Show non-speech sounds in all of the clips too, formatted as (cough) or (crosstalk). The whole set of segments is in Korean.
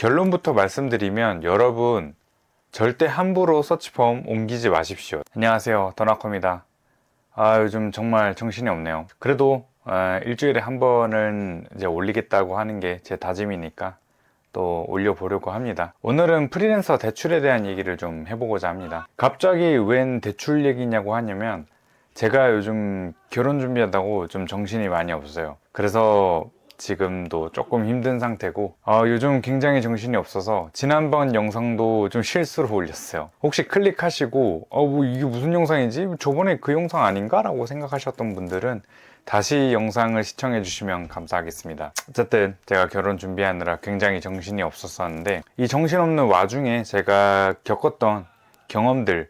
결론부터 말씀드리면 여러분 절대 함부로 서치폼 옮기지 마십시오. 안녕하세요. 더나커입니다. 아, 요즘 정말 정신이 없네요. 그래도 아, 일주일에 한 번은 이제 올리겠다고 하는 게 제 다짐이니까 또 올려보려고 합니다. 오늘은 프리랜서 대출에 대한 얘기를 좀 해보고자 합니다. 갑자기 웬 대출 얘기냐고 하냐면 제가 요즘 결혼 준비한다고 좀 정신이 많이 없어요. 그래서 지금도 조금 힘든 상태고 아, 요즘 굉장히 정신이 없어서 지난번 영상도 좀 실수로 올렸어요. 혹시 클릭하시고 어, 뭐 이게 무슨 영상이지? 저번에 그 영상 아닌가? 라고 생각하셨던 분들은 다시 영상을 시청해 주시면 감사하겠습니다. 어쨌든 제가 결혼 준비하느라 굉장히 정신이 없었었는데 이 정신없는 와중에 제가 겪었던 경험들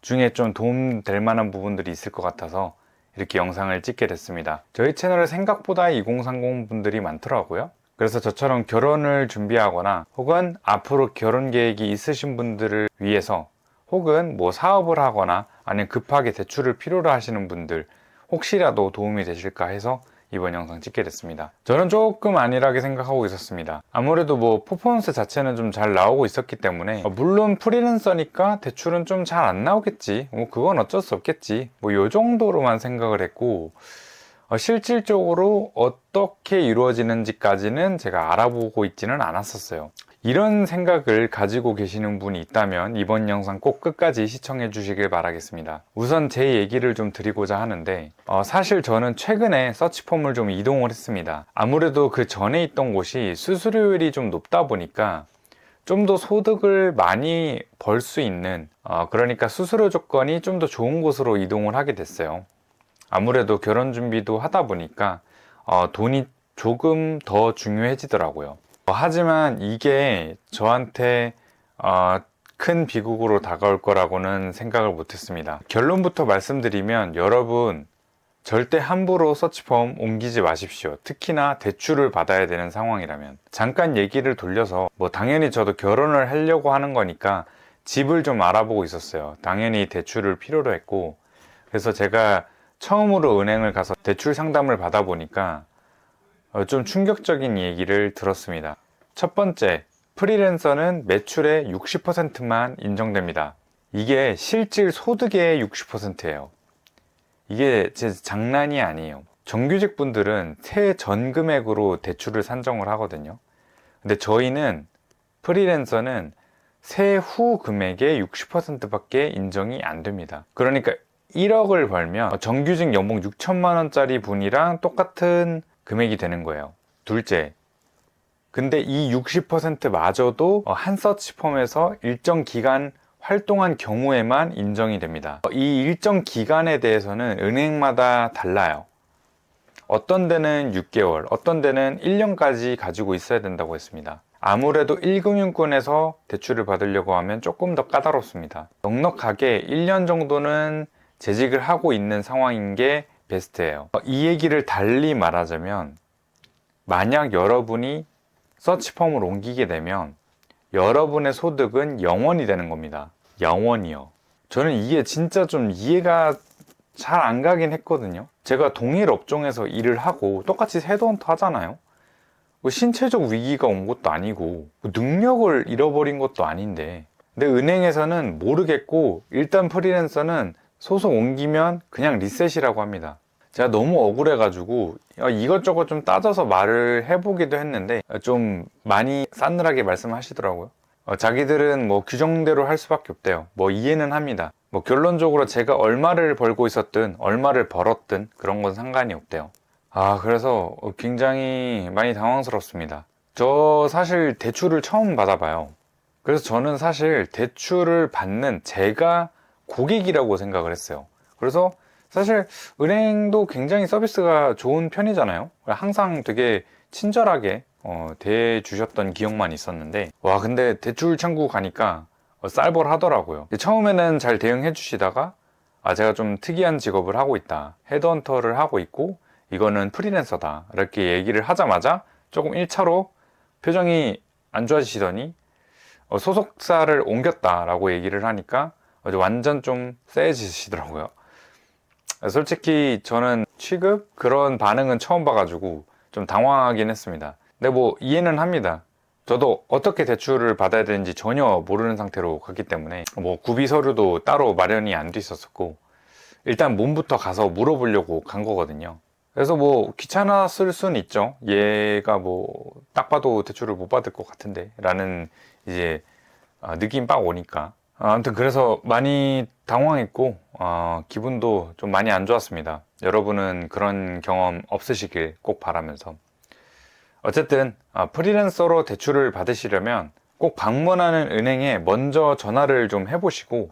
중에 좀 도움 될 만한 부분들이 있을 것 같아서 이렇게 영상을 찍게 됐습니다. 저희 채널에 생각보다 2030 분들이 많더라고요. 그래서 저처럼 결혼을 준비하거나 혹은 앞으로 결혼 계획이 있으신 분들을 위해서 혹은 뭐 사업을 하거나 아니면 급하게 대출을 필요로 하시는 분들 혹시라도 도움이 되실까 해서 이번 영상 찍게 됐습니다. 저는 조금 안일하게 생각하고 있었습니다. 아무래도 뭐 퍼포먼스 자체는 좀 잘 나오고 있었기 때문에 어, 물론 프리랜서니까 대출은 좀 잘 안 나오겠지. 뭐 그건 어쩔 수 없겠지. 뭐 요 정도로만 생각을 했고 어, 실질적으로 어떻게 이루어지는지까지는 제가 알아보고 있지는 않았었어요. 이런 생각을 가지고 계시는 분이 있다면 이번 영상 꼭 끝까지 시청해 주시길 바라겠습니다. 우선 제 얘기를 좀 드리고자 하는데 어, 사실 저는 최근에 서치폼을 좀 이동을 했습니다. 아무래도 그 전에 있던 곳이 수수료율이 좀 높다 보니까 좀 더 소득을 많이 벌 수 있는 어, 그러니까 수수료 조건이 좀 더 좋은 곳으로 이동을 하게 됐어요. 아무래도 결혼 준비도 하다 보니까 어, 돈이 조금 더 중요해지더라고요. 어, 하지만 이게 저한테 어, 큰 비극으로 다가올 거라고는 생각을 못했습니다. 결론부터 말씀드리면 여러분 절대 함부로 서치폼 옮기지 마십시오. 특히나 대출을 받아야 되는 상황이라면. 잠깐 얘기를 돌려서 뭐 당연히 저도 결혼을 하려고 하는 거니까 집을 좀 알아보고 있었어요. 당연히 대출을 필요로 했고 그래서 제가 처음으로 은행을 가서 대출 상담을 받아보니까 어, 좀 충격적인 얘기를 들었습니다. 첫 번째, 프리랜서는 매출의 60%만 인정됩니다. 이게 실질 소득의 60%예요. 이게 제 장난이 아니에요. 정규직 분들은 새전 금액으로 대출을 산정을 하거든요. 근데 저희는 프리랜서는 세후 금액의 60%밖에 인정이 안 됩니다. 그러니까 1억을 벌면 정규직 연봉 6천만 원짜리 분이랑 똑같은 금액이 되는 거예요. 둘째. 근데 이 60%마저도 한 서치 폼에서 일정 기간 활동한 경우에만 인정이 됩니다. 이 일정 기간에 대해서는 은행마다 달라요. 어떤 데는 6개월, 어떤 데는 1년까지 가지고 있어야 된다고 했습니다. 아무래도 1금융권에서 대출을 받으려고 하면 조금 더 까다롭습니다. 넉넉하게 1년 정도는 재직을 하고 있는 상황인 게 베스트예요. 이 얘기를 달리 말하자면 만약 여러분이 서치펌을 옮기게 되면 여러분의 소득은 영원이 되는 겁니다. 영원이요. 저는 이게 진짜 좀 이해가 잘 안 가긴 했거든요. 제가 동일 업종에서 일을 하고 똑같이 헤드헌터 하잖아요. 뭐 신체적 위기가 온 것도 아니고 뭐 능력을 잃어버린 것도 아닌데 근데 은행에서는 모르겠고 일단 프리랜서는 소속 옮기면 그냥 리셋이라고 합니다. 제가 너무 억울해가지고 이것저것 좀 따져서 말을 해보기도 했는데 좀 많이 싸늘하게 말씀하시더라고요. 어, 자기들은 뭐 규정대로 할 수밖에 없대요. 뭐 이해는 합니다. 뭐 결론적으로 제가 얼마를 벌고 있었든 얼마를 벌었든 그런 건 상관이 없대요. 아 그래서 굉장히 많이 당황스럽습니다. 저 사실 대출을 처음 받아봐요. 그래서 저는 사실 대출을 받는 제가 고객이라고 생각을 했어요. 그래서 사실 은행도 굉장히 서비스가 좋은 편이잖아요. 항상 되게 친절하게 어, 대해 주셨던 기억만 있었는데 와 근데 대출 창구 가니까 어, 쌀벌 하더라고요. 처음에는 잘 대응해 주시다가 아 제가 좀 특이한 직업을 하고 있다. 헤드헌터를 하고 있고 이거는 프리랜서다. 이렇게 얘기를 하자마자 조금 1차로 표정이 안 좋아지시더니 어, 소속사를 옮겼다라고 얘기를 하니까 완전 좀 쎄해지시더라고요. 솔직히 저는 취급 그런 반응은 처음 봐가지고 좀 당황하긴 했습니다. 근데 뭐 이해는 합니다. 저도 어떻게 대출을 받아야 되는지 전혀 모르는 상태로 갔기 때문에 뭐 구비 서류도 따로 마련이 안 돼 있었었고 일단 몸부터 가서 물어보려고 간 거거든요. 그래서 뭐 귀찮았을 수는 있죠. 얘가 뭐 딱 봐도 대출을 못 받을 것 같은데 라는 이제 아, 느낌 빡 오니까 아, 아무튼 그래서 많이 당황했고 어, 기분도 좀 많이 안 좋았습니다. 여러분은 그런 경험 없으시길 꼭 바라면서 어쨌든 아, 프리랜서로 대출을 받으시려면 꼭 방문하는 은행에 먼저 전화를 좀 해보시고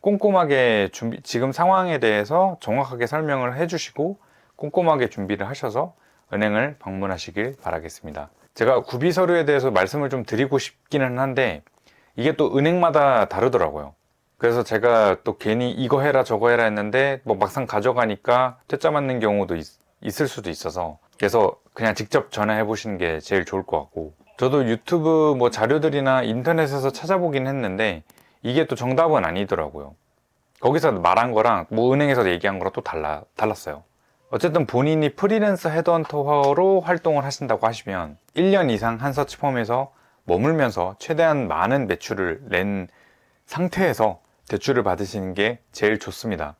꼼꼼하게 준비, 지금 상황에 대해서 정확하게 설명을 해주시고 꼼꼼하게 준비를 하셔서 은행을 방문하시길 바라겠습니다. 제가 구비 서류에 대해서 말씀을 좀 드리고 싶기는 한데 이게 또 은행마다 다르더라고요. 그래서 제가 또 괜히 이거 해라 저거 해라 했는데 뭐 막상 가져가니까 퇴짜 맞는 경우도 있, 있을 수도 있어서 그래서 그냥 직접 전화해 보시는 게 제일 좋을 것 같고 저도 유튜브 뭐 자료들이나 인터넷에서 찾아보긴 했는데 이게 또 정답은 아니더라고요. 거기서 말한 거랑 뭐 은행에서 얘기한 거랑 또 달라, 달랐어요. 어쨌든 본인이 프리랜서 헤드헌터로 활동을 하신다고 하시면 1년 이상 한 서치펌에서 머물면서 최대한 많은 매출을 낸 상태에서 대출을 받으시는 게 제일 좋습니다.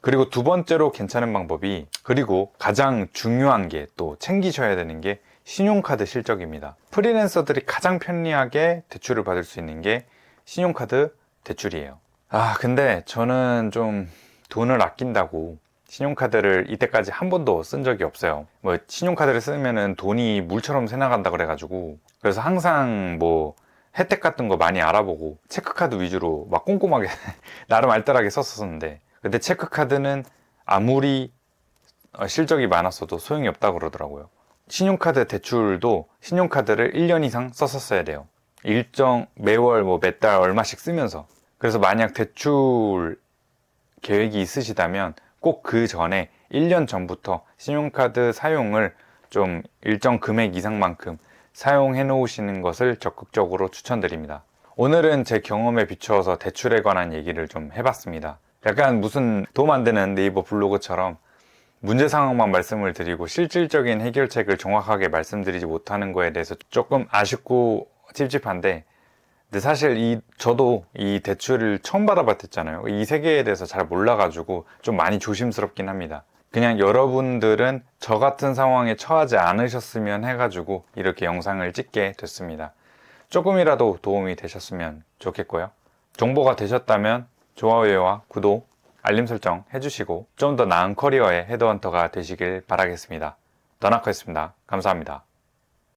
그리고 두 번째로 괜찮은 방법이 그리고 가장 중요한 게 또 챙기셔야 되는 게 신용카드 실적입니다. 프리랜서들이 가장 편리하게 대출을 받을 수 있는 게 신용카드 대출이에요. 아, 근데 저는 좀 돈을 아낀다고 신용카드를 이때까지 한 번도 쓴 적이 없어요. 뭐 신용카드를 쓰면은 돈이 물처럼 새나간다 그래가지고 그래서 항상 뭐 혜택 같은 거 많이 알아보고 체크카드 위주로 막 꼼꼼하게 (laughs) 나름 알뜰하게 썼었는데 근데 체크카드는 아무리 어, 실적이 많았어도 소용이 없다 그러더라고요. 신용카드 대출도 신용카드를 1년 이상 썼었어야 돼요. 일정 매월 뭐 몇 달 얼마씩 쓰면서 그래서 만약 대출 계획이 있으시다면 꼭 그 전에 1년 전부터 신용카드 사용을 좀 일정 금액 이상만큼 사용해 놓으시는 것을 적극적으로 추천드립니다. 오늘은 제 경험에 비추어서 대출에 관한 얘기를 좀 해봤습니다. 약간 무슨 도움 안 되는 네이버 블로그처럼 문제 상황만 말씀을 드리고 실질적인 해결책을 정확하게 말씀드리지 못하는 거에 대해서 조금 아쉽고 찝찝한데 근데 사실 이 저도 이 대출을 처음 받아봤댔잖아요. 이 세계에 대해서 잘 몰라가지고 좀 많이 조심스럽긴 합니다. 그냥 여러분들은 저 같은 상황에 처하지 않으셨으면 해가지고 이렇게 영상을 찍게 됐습니다. 조금이라도 도움이 되셨으면 좋겠고요. 정보가 되셨다면 좋아요와 구독, 알림 설정 해주시고 좀 더 나은 커리어의 헤드헌터가 되시길 바라겠습니다. 더나커였습니다. 감사합니다.